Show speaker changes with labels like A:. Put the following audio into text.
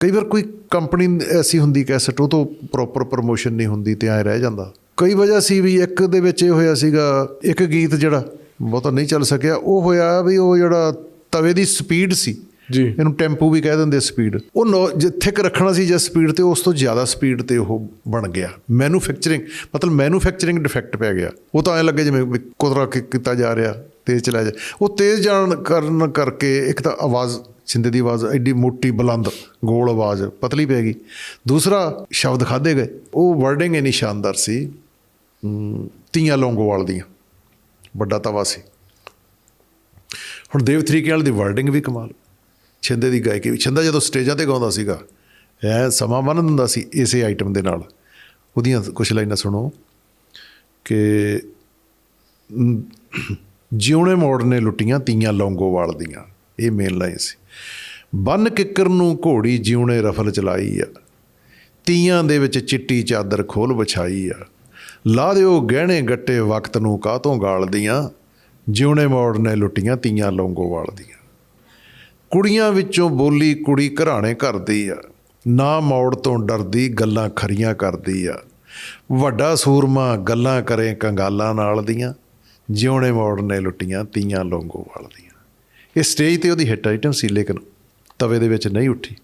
A: ਕਈ ਵਾਰ ਕੋਈ ਕੰਪਨੀ ਐਸੀ ਹੁੰਦੀ ਕੈਸਟ ਉਹ ਤੋਂ ਪ੍ਰੋਪਰ ਪ੍ਰੋਮੋਸ਼ਨ ਨਹੀਂ ਹੁੰਦੀ ਤੇ ਐ ਰਹਿ ਜਾਂਦਾ। ਕਈ ਵਜ੍ਹਾ ਸੀ ਵੀ ਇੱਕ ਦੇ ਵਿੱਚ ਇਹ ਹੋਇਆ ਸੀਗਾ ਇੱਕ ਗੀਤ ਜਿਹੜਾ ਬਹੁਤਾ ਨਹੀਂ ਚੱਲ ਸਕਿਆ ਉਹ ਹੋਇਆ ਵੀ ਉਹ ਜਿਹੜਾ ਤਵੇ ਦੀ ਸਪੀਡ ਸੀ।
B: ਜੀ।
A: ਇਹਨੂੰ ਟੈਂਪੂ ਵੀ ਕਹਿ ਦਿੰਦੇ ਸਪੀਡ ਉਹ ਜਿੱਥੇ ਕ ਰੱਖਣਾ ਸੀ ਜਿਸ ਸਪੀਡ ਤੇ ਉਸ ਤੋਂ ਜ਼ਿਆਦਾ ਸਪੀਡ ਤੇ ਉਹ ਬਣ ਗਿਆ। ਮੈਨੂਫੈਕਚਰਿੰਗ ਮਤਲਬ ਮੈਨੂਫੈਕਚਰਿੰਗ ਡਿਫੈਕਟ ਪੈ ਗਿਆ। ਉਹ ਤਾਂ ਐ ਲੱਗੇ ਜਿਵੇਂ ਕੁਦਰਾ ਕੀਤਾ ਜਾ ਰਿਹਾ ਤੇਜ਼ ਚਲਾ ਜਾ ਉਹ ਤੇਜ਼ ਜਾਣ ਕਾਰਨ ਕਰਕੇ ਇੱਕ ਤਾਂ ਆਵਾਜ਼ ਛਿੰਦੇ ਦੀ ਆਵਾਜ਼ ਐਡੀ ਮੋਟੀ ਬੁਲੰਦ, ਗੋਲ ਆਵਾਜ਼, ਪਤਲੀ ਪੈ ਗਈ। ਦੂਸਰਾ ਸ਼ਬਦ ਖਾਦੇ ਗਏ। ਉਹ ਵਰਡਿੰਗ ਇੰਨੀ ਸ਼ਾਨਦਾਰ ਸੀ ਤੀਆਂ ਲੌਂਗੋਵਾਲ ਦੀਆਂ। ਵੱਡਾ ਤਵਾ ਸੀ। ਹੁਣ ਦੇਵ ਤਰੀਕੇ ਵਾਲੀ ਦੀ ਵਰਡਿੰਗ ਵੀ ਕਮਾਲ। ਛਿੰਦੇ ਦੀ ਗਾਇਕੀ ਵੀ। ਛਿੰਦਾ ਜਦੋਂ ਸਟੇਜਾਂ ਤੇ ਗਾਉਂਦਾ ਸੀਗਾ, ਐ ਸਮਾਂ ਬੰਨ ਦਿੰਦਾ ਸੀ ਇਸੇ ਆਈਟਮ ਦੇ ਨਾਲ। ਉਹਦੀਆਂ ਕੁਝ ਲਾਈਨਾਂ ਸੁਣੋ ਕਿ ਜਿਉਣੇ ਮੋੜ ਨੇ ਲੁੱਟੀਆਂ ਤੀਆਂ ਲੌਂਗੋਵਾਲ ਦੀਆਂ। ਇਹ ਮੇਨ ਲਾਈਨ ਸੀ। ਬੰਨ ਕਿੱਕਰ ਨੂੰ ਘੋੜੀ ਜਿਉਣੇ ਰਫਲ ਚਲਾਈ ਆ। ਤੀਆਂ ਦੇ ਵਿੱਚ ਚਿੱਟੀ ਚਾਦਰ ਖੋਲ ਵਿਛਾਈ ਆ। ਲਾ ਦਿਓ ਗਹਿਣੇ ਗੱਟੇ ਵਕਤ ਨੂੰ ਕਾਹਤੋਂ ਗਾਲਦੀਆਂ। ਜਿਉਣੇ ਮੋੜ ਨੇ ਲੁੱਟੀਆਂ ਤੀਆਂ ਲੌਂਗੋਵਾਲ ਦੀਆਂ ਕੁੜੀਆਂ ਵਿੱਚੋਂ ਬੋਲੀ ਕੁੜੀ ਘਰਾਣੇ ਕਰਦੀ ਆ। ਨਾ ਮੌੜ ਤੋਂ ਡਰਦੀ ਗੱਲਾਂ ਖਰੀਆਂ ਕਰਦੀ ਆ। ਵੱਡਾ ਸੂਰਮਾ ਗੱਲਾਂ ਕਰੇ ਕੰਗਾਲਾਂ ਨਾਲ ਦੀਆਂ। ਜਿਉਣੇ ਮੋੜ ਨੇ ਲੁੱਟੀਆਂ ਤੀਆਂ ਲੌਂਗੋਵਾਲ ਦੀਆਂ ਇਹ ਸਟੇਜ ਤੇ ਉਹਦੀ ਹਿੱਟ ਆਈਟਮ ਸੀ ਲੇਕਿਨ ਤਵੇ ਦੇ ਵਿੱਚ ਨਹੀਂ ਉੱਠੀ।